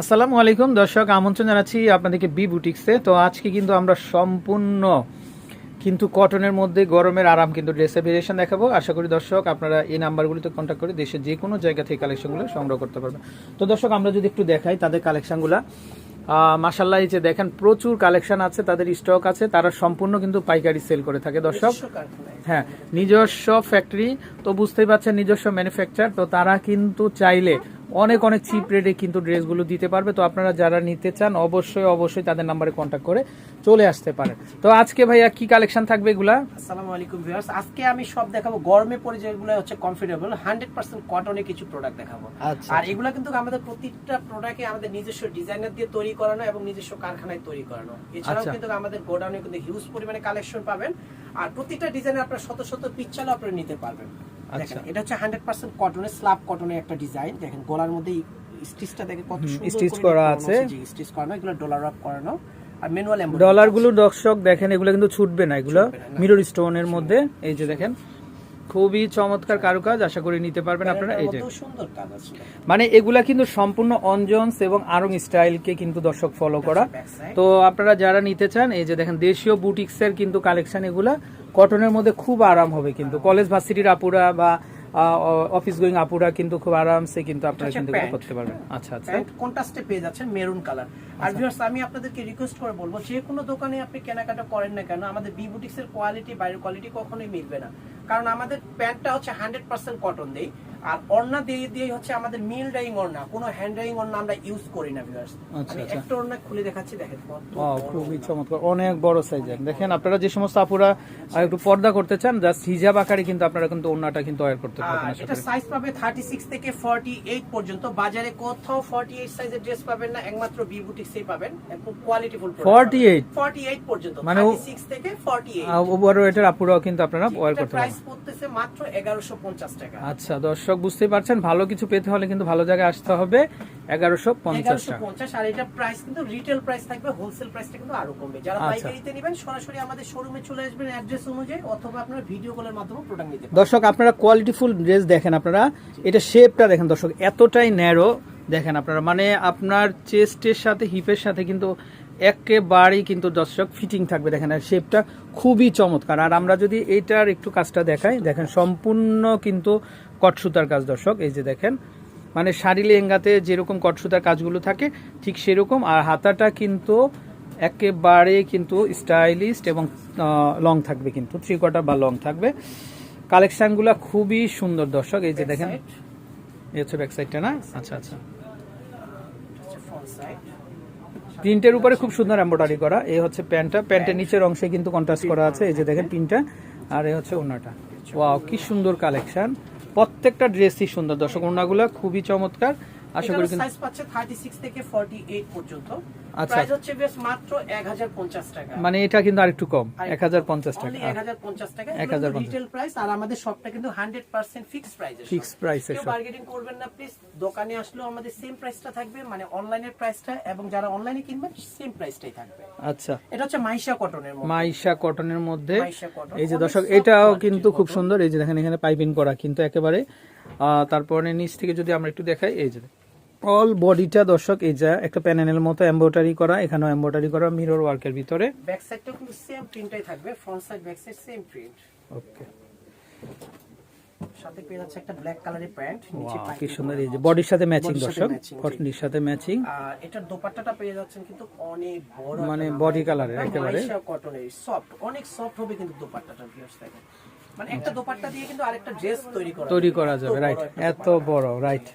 আসসালামু আলাইকুম দর্শক আমন্ত্রণ জানাচ্ছি আপনাদেরকে বি বুটিক্সে। তো আজকে কিন্তু আমরা সম্পূর্ণ কিন্তু কটনের মধ্যে গরমের আরাম কিন্তু ড্রেসের ভেরিয়েশন দেখাবো। আশা করি দর্শক আপনারা এই নাম্বারগুলিতে কন্ট্যাক্ট করে দেশের যে কোনো জায়গা থেকে কালেকশনগুলো সংগ্রহ করতে পারবেন। তো দর্শক আমরা যদি একটু দেখাই তাদের কালেকশনগুলো মাসাল্লাহ এই যে দেখেন প্রচুর কালেকশন আছে তাদের স্টক আছে তারা সম্পূর্ণ কিন্তু পাইকারি সেল করে থাকে দর্শক। হ্যাঁ নিজস্ব ফ্যাক্টরি তো বুঝতেই পারছেন নিজস্ব ম্যানুফ্যাকচার তো তারা কিন্তু চাইলে অনেক অনেক চিপ রেটে কিন্তু ড্রেসগুলো দিতে পারবে। তো আপনারা যারা নিতে চান অবশ্যই অবশ্যই তাদের নাম্বারে কন্ট্যাক্ট করে চলে আসতে পারেন। তো আজকে ভাইয়া কি কালেকশন থাকবে এগুলা? আসসালামু আলাইকুম ভিউয়ার্স আজকে আমি সব দেখাবো। গরমে পরে যেগুলো হচ্ছে কমফোর্টেবল হান্ড্রেড পার্সেন্ট কটনে কিছু প্রোডাক্ট দেখাবো। আচ্ছা, আর আচ্ছা। এগুলো কিন্তু আমাদের প্রত্যেকটা প্রোডাক্টে আমাদের নিজস্ব ডিজাইনার দিয়ে তৈরি করানো এবং নিজস্ব কারখানায় তৈরি করানো। এছাড়াও আচ্ছা। কিন্তু আমাদের গোডাউনে কিন্তু হিউজ পরিমাণে কালেকশন পাবেন। আর প্রত্যেকটা ডিজাইনে আপনার শত শত পিকচার আপনারা নিতে পারবেন। দেখেন আচ্ছা। এটা হচ্ছে হান্ড্রেড পার্সেন্ট কটনের স্ল্যাব কটনের একটা ডিজাইন দেখেন গলার মধ্যে স্টিচটা দেখে কত স্টিচ সুন্দর করা আছে। স্টিচ করানো এগুলো ডলার আপ করানো। আর ম্যানুয়াল ডলারগুলো দর্শক দেখেন এগুলো কিন্তু ছুটবে না এগুলো ছুটবে স্টোন এর মিরর স্টোনের মধ্যে। এই যে দেখেন খুবই চমৎকার কারুকাজ আশা করি নিতে পারবেন আপনারা। এই যে মানে এগুলা কিন্তু সম্পূর্ণ অঞ্জনস এবং আরং স্টাইলকে কিন্তু দর্শক ফলো করা। তো আপনারা যারা নিতে চান এই যে দেখেন দেশীয় বুটিক্সের কিন্তু কালেকশন এগুলা কটনের মধ্যে খুব আরাম হবে কিন্তু। কলেজ ভার্সিটির আপুরা বা অফিস গোয়িং আপুরা কিন্তু খুব আরামসে কিন্তু আপনারা কিন্তু করতে পারবেন। আচ্ছা আচ্ছা। কন্ট্রাস্টে পেয়ে যাচ্ছেন? মেরুন কালার আর ভিউয়ার্স আমি আপনাদেরকে রিকোয়েস্ট করে বলব যে কোনো দোকানে আপনি কেনাকাটা করেন না কেন আমাদের বি বুটিক্স এর কোয়ালিটি বাইরের কোয়ালিটি কখনোই মিলবে না। কারণ আমাদের প্যান্টটা হচ্ছে হান্ড্রেড পার্সেন্ট কটন দেই আর ওড়না দিয়ে দিয়ে হচ্ছে আমাদের মিল ডাইং ওড়না কোনো হ্যান্ড ডাইং ওড়না আমরা ইউজ করি না ভিউয়ার্স আচ্ছা, আমি আচ্ছা। একটা ওড়না খুলে দেখাচ্ছি দেখেন খুবই চমৎকার অনেক বড় সাইজের দেখেন আপনারা যে সমস্ত আপুরা একটু পর্দা করতে চান জাস্ট হিজাব আকারে কিন্তু আপনারা কিন্তু ওড়নাটা কিন্তু ওয়্যার করতে পারবেন এটা সাইজ পাবে 36 থেকে 48 পর্যন্ত। বাজারে কোথাও 48 সাইজের ড্রেস পাবেন না একমাত্র বি বুটিক্সেই পাবেন একদম কোয়ালিটিফুল 48? 48 পর্যন্ত মানে 36 থেকে 48 আহ, ওভার ওয়েটের আপুরাও কিন্তু আপনারা ওয়্যার করতে প্রাইস পারবেন পড়তেছে মাত্র 1150 টাকা। আচ্ছা দর্শক বুঝতেই পারছেন ভালো কিছু পেতে হলে কিন্তু ভালো জায়গায় আসতে হবে। এগারোশো পঞ্চাশ টাকা। 1150 আর এটা প্রাইস কিন্তু রিটেল প্রাইস থাকবে হোলসেল প্রাইসটা কিন্তু আরও কমবে। যারা আচ্ছা। পাইকারিতে নেবেন সরাসরি আমাদের শোরুমে চলে আসবেন অ্যাড্রেস অনুযায়ী অথবা আপনারা ভিডিও কলের মাধ্যমে প্রোডাক্ট নিতে পারেন দর্শক আপনারা কোয়ালিটিফুল ড্রেস দেখেন আপনারা এটা শেপটা দেখেন দর্শক এতটাই ন্যারো দেখেন আপনারা। মানে আপনার চেস্টের সাথে হিপের সাথে কিন্তু একেবারেই কিন্তু দর্শক ফিটিং থাকবে দেখেন আর শেপটা খুবই চমৎকার। আর আমরা যদি এইটার একটু কাজটা দেখাই দেখেন সম্পূর্ণ কিন্তু কটসুতার কাজ দর্শক এই যে দেখেন মানে শাড়ি লেহেঙ্গাতে যেরকম কটসুতার কাজগুলো থাকে ঠিক সেরকম আর হাতাটা কিন্তু একেবারে কিন্তু স্টাইলিস্ট এবং লং থাকবে কিন্তু থ্রি কোয়ার্টার বা লং থাকবে। কালেকশনগুলো খুবই সুন্দর দর্শক এই যে দেখেন। এই হচ্ছে ব্যাক সাইডটা না? আচ্ছা আচ্ছা। প্রিন্টের উপরে খুব সুন্দর এম্ব্রয়ডারি করা এই হচ্ছে প্যান্টটা। প্যান্টের নিচের অংশে কিন্তু কন্ট্রাস্ট করা আছে এই যে দেখেন প্রিন্টটা আর এই হচ্ছে ওনাটা ওয়াও কি সুন্দর কালেকশন। প্রত্যেকটা ড্রেসই সুন্দর। দর্শক ওনাগুলো খুবই চমৎকার। আশা করি সাইজ পাচ্ছে 36 থেকে 48 পর্যন্ত। আচ্ছা। প্রাইস হচ্ছে বেশ মাত্র 1050 টাকা। মানে এটা কিন্তু আরেকটু কম এক হাজার পঞ্চাশ টাকা। Only 1050 টাকা। 1050 রিটেল প্রাইস আর আমাদের শপটা কিন্তু 100% ফিক্সড প্রাইসে ফিক্স প্রাইসের কেউ বার্গেনিং করবেন না প্লিজ দোকানে আসলেও আমাদের সেম প্রাইসটা থাকবে মানে অনলাইনের প্রাইসটা এবং যারা অনলাইনে কিনবেন সেম প্রাইসটাই থাকবে। আচ্ছা। এটা হচ্ছে মাইশা কটনের মধ্যে। মাইশা কটনের মধ্যে। এই যে দর্শক এটাও কিন্তু খুব সুন্দর। এই যে দেখেন এখানে পাইপিং করা কিন্তু একেবারে তারপরে নিচ থেকে যদি আমরা একটু দেখাই এই যে অল বডিটা দর্শক এই যে একটা প্যানেলের মতো এমব্রয়ডারি করা এখানেও এমব্রয়ডারি করা মিরর ওয়ার্কের ভিতরে। ব্যাক সাইডটাও কিন্তু সেম প্রিন্টটাই থাকবে front side back side same print okay সাথে পেয়ে যাচ্ছে একটা ব্ল্যাক কালারের প্যান্ট নিচে কি সুন্দর এই যে বডির সাথে ম্যাচিং দর্শক বডির সাথে ম্যাচিং আর এটার দোপাট্টাটা পেয়ে যাচ্ছেন কিন্তু অনেক বড় মানে বডি কালারের একেবারে। কটনের সফট অনেক সফট হবে কিন্তু দোপাট্টাটা ভিউয়ার্স দেখেন। মানে একটা দোপাট্টা দিয়ে কিন্তু আরেকটা ড্রেস তৈরি করা তৈরি করা যাবে রাইট এত বড় রাইট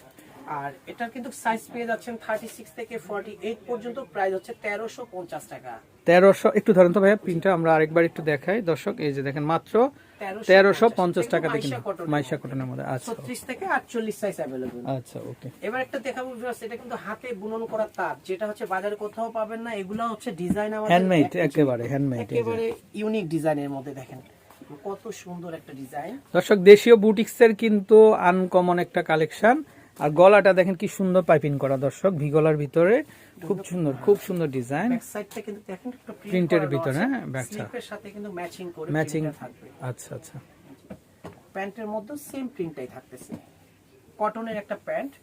আর এটার কিন্তু সাইজ পেয়ে যাচ্ছেন 36 থেকে 48 পর্যন্ত প্রাইস হচ্ছে 1350 টাকা তেরোশো একটু ধরেন তো ভাইয়া প্রিন্টটা আমরা আরেকবার একটু দেখাই দর্শক এই যে দেখেন মাত্র তেরোশো পঞ্চাশ টাকা থেকে মাইশা কটনের মধ্যে আচ্ছা 36 থেকে 48 সাইজ अवेलेबल আচ্ছা ওকে এবার একটা দেখাবো ভিউয়ার্স এটা কিন্তু হাতে বুনন করা তার যেটা হচ্ছে বাজারে কোথাও পাবেন না এগুলো হচ্ছে ডিজাইন আমাদের হ্যান্ডমেড একেবারে হ্যান্ডমেড একেবারে ইউনিক ডিজাইনের মধ্যে দেখেন কত সুন্দর একটা ডিজাইন দর্শক দেশীয় বুটিক্সের কিন্তু আনকমন একটা কালেকশন আর গলাটা দেখেন কি সুন্দর পাইপিং করা দর্শক। ভি গলার ভিতরে খুব সুন্দর খুব সুন্দর ডিজাইন। প্রিন্টের ভিতরে, হ্যাঁ, সাথে কিন্তু ম্যাচিং করে ম্যাচিং আচ্ছা আচ্ছা। প্যান্টের মধ্যে সেম প্রিন্টটাই থাকতেছে। কটনের একটা প্যান্ট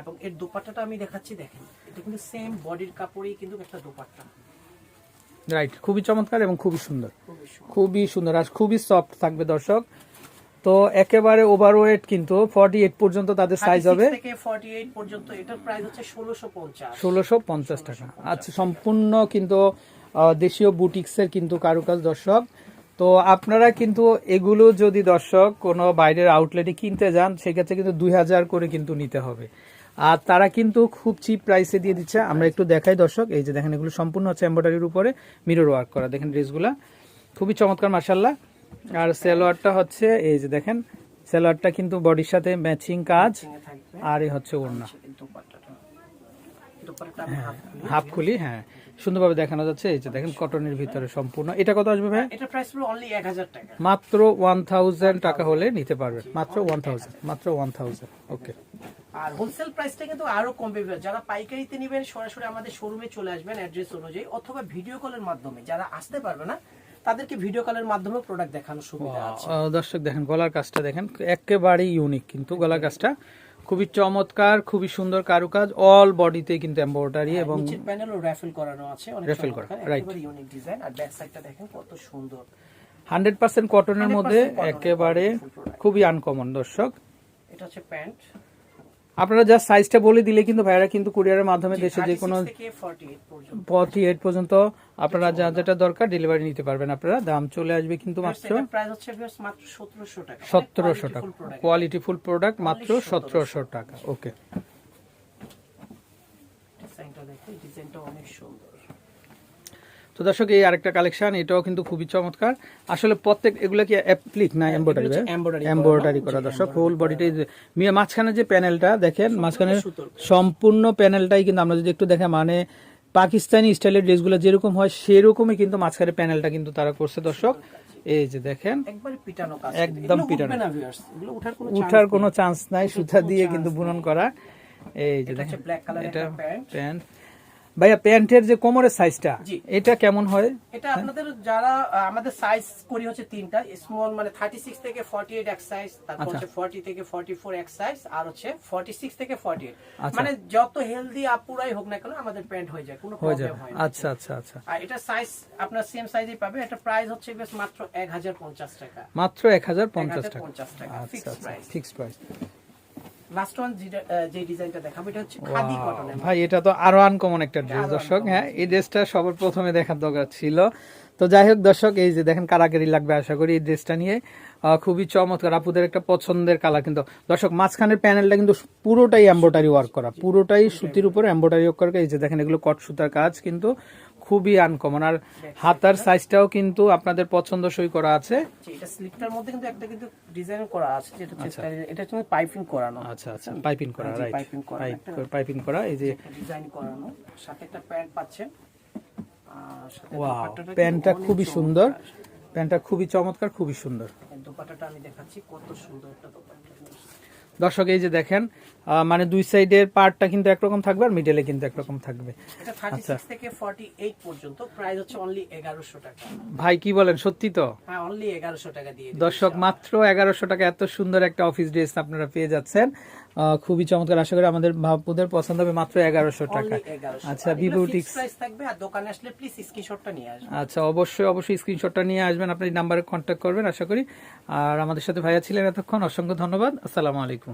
এবং এর দোপাট্টাটা আমি দেখাচ্ছি দেখেন। এটা কিন্তু সেম বডির কাপড়েই কিন্তু একটা দোপাট্টা। রাইট খুবই চমৎকার এবং খুবই সুন্দর। খুবই সুন্দর। খুবই সুন্দর আর খুবই সফট থাকবে দর্শক। তো একেবারে ওভারওয়েট কিন্তু ফর্টি এইট পর্যন্ত তাদের সাইজ 36 হবে। থেকে 48 পর্যন্ত এটার প্রাইস হচ্ছে 1650 ষোলোশো পঞ্চাশ টাকা। আচ্ছা সম্পূর্ণ কিন্তু দেশীয় বুটিক্সের কিন্তু কারুকাজ দর্শক। তো আপনারা কিন্তু এগুলো যদি দর্শক কোনো বাইরের আউটলেটে কিনতে যান সেক্ষেত্রে কিন্তু দুই হাজার করে কিন্তু নিতে হবে। আর তারা কিন্তু খুব চিপ প্রাইসে দিয়ে দিচ্ছে। আমরা একটু দেখাই দর্শক। এই যে দেখেন এগুলো সম্পূর্ণ হচ্ছে এম্ব্রয়ডারির উপরে মিরর ওয়ার্ক করা। দেখেন ড্রেসগুলা খুবই চমৎকার মার্শাল্লাহ আর সেলোয়ারটা হচ্ছে এই যে দেখেন সেলোয়ারটা কিন্তু বডির সাথে ম্যাচিং কাজ আর এই হচ্ছে ওড়না। আমি হাত খুলি। হাফ খুলি হ্যাঁ। সুন্দরভাবে দেখানো যাচ্ছে এই যে দেখেন কটনের ভিতরে সম্পূর্ণ। এটা কত আসবে ভাই? এটা প্রাইস পুরো অনলি 1000 টাকা। মাত্র ওয়ান থাউজেন্ড টাকা হলে নিতে পারবেন মাত্র ওয়ান থাউজেন্ড মাত্র ওয়ান থাউজেন্ড ওকে আর হোলসেল প্রাইসটা কিন্তু আরও কমবে। যারা পাইকারিতে নেবেন সরাসরি আমাদের শোরুমে চলে আসবেন অ্যাড্রেস অনুযায়ী অথবা ভিডিও কলের মাধ্যমে। যারা আসতে পারবে না তাদেরকে ভিডিও কলের মাধ্যমে প্রোডাক্ট দেখানোর সুবিধা আছে। দর্শক দেখেন গলার কাজটা দেখেন একেবারেই ইউনিক কিন্তু গলার কাজটা খুবই চমৎকার খুবই সুন্দর কারুকাজ অল বডিতে কিন্তু এম্বয়ডারি এবং নিচের প্যানেলও র্যাফেল করানো আছে অনেক Raffle করা, right. ইউনিক ডিজাইন আর ব্যাক সাইডটা দেখেন কত সুন্দর। হান্ড্রেড পার্সেন্ট কটনের মধ্যে একেবারে খুবই আনকমন দর্শক। এটা হচ্ছে প্যান্ট। আপনারা জাস্ট সাইজটা বলে দিলে কিন্তু ভাইরা কিন্তু কুরিয়ারের মাধ্যমে দেশে যে কোনো থেকে 48 পর্যন্ত। ফর্টি এইট পর্যন্ত আপনারা যা যেটা দরকার ডেলিভারি নিতে পারবেন আপনারা। দাম চলে আসবে কিন্তু মাত্র এটার প্রাইস হচ্ছে viewers মাত্র 1700 টাকা। সতেরোশো টাকা। কোয়ালিটি ফুল প্রোডাক্ট মাত্র সতেরোশো। টাকা। ওকে ডিজাইনটা অনেক সুন্দর। তো দর্শক এই আরেকটা কালেকশন এটাও কিন্তু খুবই চমৎকার। আসলে প্রত্যেক এগুলো কি অ্যাপ্লিক না এমব্রয়ডারি এমব্রয়ডারি করা দর্শক embroidery হোল বডিটাই মাঝখানে যে প্যানেলটা দেখেন মাঝখানে সম্পূর্ণ প্যানেলটাই কিন্তু আমরা যদি একটু দেখে মানে পাকিস্তানি স্টাইলের ড্রেসগুলো যেরকম হয় সেরকমই কিন্তু মাঝখানে প্যানেলটা কিন্তু তারা করছে। দর্শক এই যে দেখেন একবারে পিটানো কাজ। একদম পিটানো। উঠার কোনো চান্স নাই। সুতা দিয়ে কিন্তু বুনন করা। এই যে এটা দেখেন এটা প্যান্ট ভাইয়া প্যান্টের যে কোমরের সাইজটা এটা কেমন হয়? এটা আপনাদের যারা আমাদের সাইজ করি হচ্ছে তিনটা স্মল মানে 36 থেকে 48 এক সাইজ তারপর আচ্ছা। হচ্ছে 40 থেকে 44 এক সাইজ আর হচ্ছে 46 থেকে 48 আচ্ছা। মানে যত হেলদি আপুরাই হোক না কেন আমাদের প্যান্ট হয়ে যায় কোনো প্রবলেম হয় না। আচ্ছা আচ্ছা আচ্ছা। আর এটা সাইজ আপনার সেম সাইজই পাবে এটা প্রাইস হচ্ছে বেশ মাত্র 1050 টাকা। মাত্র এক হাজার পঞ্চাশ টাকা। 1050 টাকা, fixed আচ্ছা ফিক্সড প্রাইস লাস্ট ওয়ান যে ডিজাইনটা দেখাবো এটা হচ্ছে খাদি কটনের ভাই এটা তো আরও আনকমন একটা ড্রেস দর্শক হ্যাঁ? এই ড্রেসটা সবার প্রথমে দেখার দরকার ছিল। তো যাই হোক দর্শক এই যে দেখেন কারাকারি লাগবে আশা করি এই ড্রেসটা নিয়ে খুবই চমৎকার। আপুদের একটা পছন্দের কালার কিন্তু দর্শক মাঝখানের প্যানেলটা কিন্তু পুরোটাই এম্ব্রয়ডারি ওয়ার্ক করা পুরোটাই সুতির উপর এম্ব্রয়ডারি ওয়ার্ক করা। এই যে দেখেন এগুলো কট সুতার কাজ কিন্তু খুবই আনকমন আর হাতার সাইজটাও কিন্তু আপনাদের পছন্দসই করা আছে। এটা স্লিপটার মধ্যে কিন্তু একটা কিন্তু ডিজাইন করা আছে যেটা এটা হচ্ছে পাইপিং করানো। আচ্ছা আচ্ছা। পাইপিং করা রাইট করা, পাইপিং করা এই যে ডিজাইন করানো। সাথে একটা প্যান্ট পাচ্ছেন। ওয়াও প্যান্টটা খুবই সুন্দর। প্যান্টটা খুবই চমৎকার খুবই সুন্দর। দোপাট্টাটা আমি দেখাচ্ছি কত সুন্দর একটা দোপাট্টা। দর্শক এই যে দেখেন মানে দুই সাইডের পার্টটা কিন্তু একরকম থাকবে আর মিডলে কিন্তু একরকম থাকবে। এটা আচ্ছা। 36 থেকে 48 পর্যন্ত প্রাইস হচ্ছে অনলি 1100 টাকা। ভাই কি বলেন সত্যি তো? হ্যাঁ অনলি 1100 টাকা দিয়ে দর্শক মাত্র এগারোশো টাকা এত সুন্দর একটা অফিস ড্রেস আপনারা পেয়ে যাচ্ছেন। খুবই চমৎকার। আশা করি আমাদের ভাবপুদের পছন্দ হবে মাত্র এগারোশো টাকা। আচ্ছা price থাকবে আর দোকানে আসলে প্লিজ স্ক্রিনশটটা নিয়ে আসবেন আচ্ছা অবশ্যই অবশ্যই স্ক্রিনশটটা নিয়ে আসবেন আপনি নাম্বারে কন্ট্যাক্ট করবেন আশা করি। আর আমাদের সাথে ভাইয়া ছিলেন এতক্ষণ অসংখ্য ধন্যবাদ। আসসালামু আলাইকুম।